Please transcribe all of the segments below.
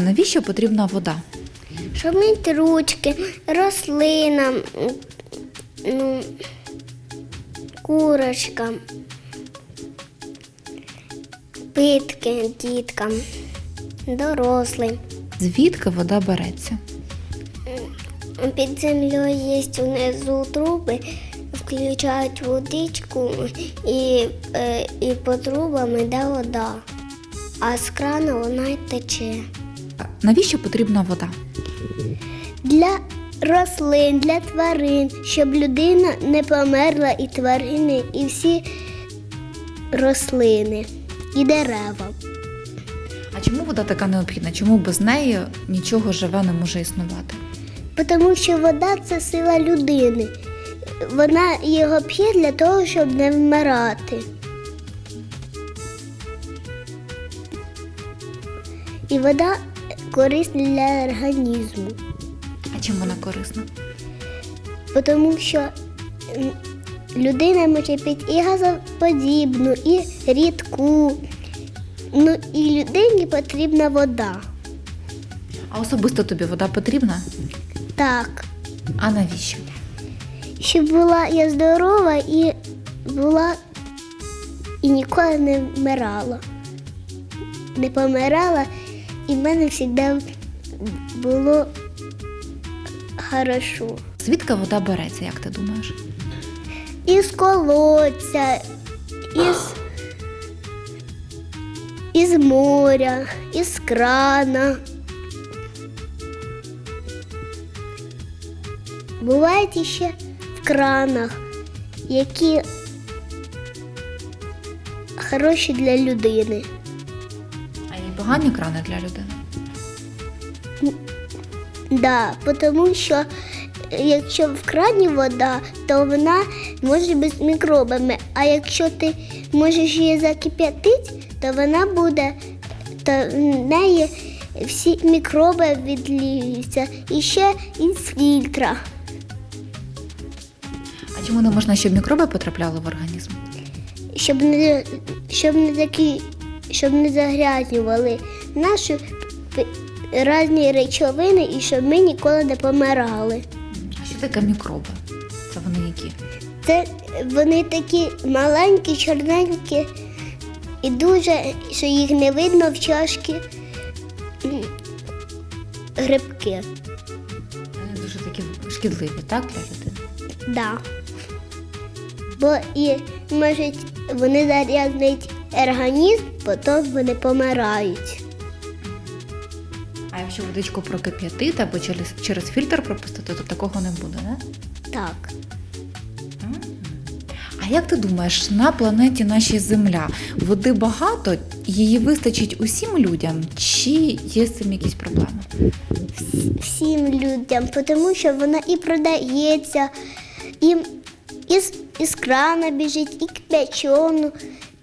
навіщо потрібна вода? Щоб мити ручки, рослинам, ну, курочкам, питки діткам, дорослим. Звідки вода береться? Під землею є внизу труби, включають водичку і, е, і по трубам йде вода, а з крана вона й тече. Навіщо потрібна вода? Для рослин, для тварин, щоб людина не померла, і тварини, і всі рослини, і дерева. А чому вода така необхідна? Чому без неї нічого живе не може існувати? Тому що вода це сила людини. Вона його п'є для того, щоб не вмирати. І вода корисна для організму, А чим вона корисна? тому що людина може пити і газоподібну, і рідку. Ну і людині потрібна вода. А особисто тобі вода потрібна? Так. А навіщо? щоб була я здорова і була і ніколи не вмирала. Не помирала, і в мене завжди було хорошо. Звідки вода береться, як ти думаєш? Із колодця, із, із моря, із крана. Бувають ще в кранах, які хороші для людини. Погані крани для людини. Да, тому що якщо в крані вода, то вона може бути з мікробами. А якщо ти можеш її закип'ятити, то вона буде, то в неї всі мікроби відліються. І ще із фільтра. А чому не можна, щоб мікроби потрапляли в організм? щоб не, щоб не такі, щоб не загрязнювали наші різні речовини і щоб ми ніколи не помирали. А що таке мікроби? Це вони які? Це вони такі маленькі, чорненькі і дуже, що їх не видно в чашки грибки. Вони дуже такі шкідливі, так, для людини? Да. Бо і можуть вони зарязнять організм, потім вони помирають. А якщо водичку прокип'ятити або через, через фільтр пропустити, то такого не буде, не? Так. А як ти думаєш, на планеті нашій Земля води багато, її вистачить усім людям, чи є з цим якісь проблеми? всім людям, тому що вона і продається, і із, із крана біжить, і кипячону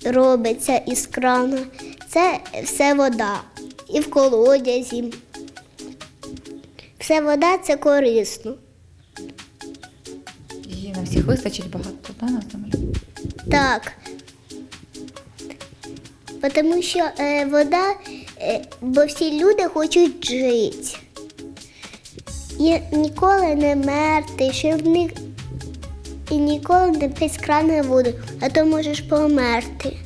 робиться із крана. Це все вода. І в колодязі. Все вода це корисно. Її на всіх вистачить багато да, на землі? Так. Тому що е, вода, е, бо всі люди хочуть жити. І ніколи не мерти, щоб в них і ніколи не пий з крана воду, а то можеш померти.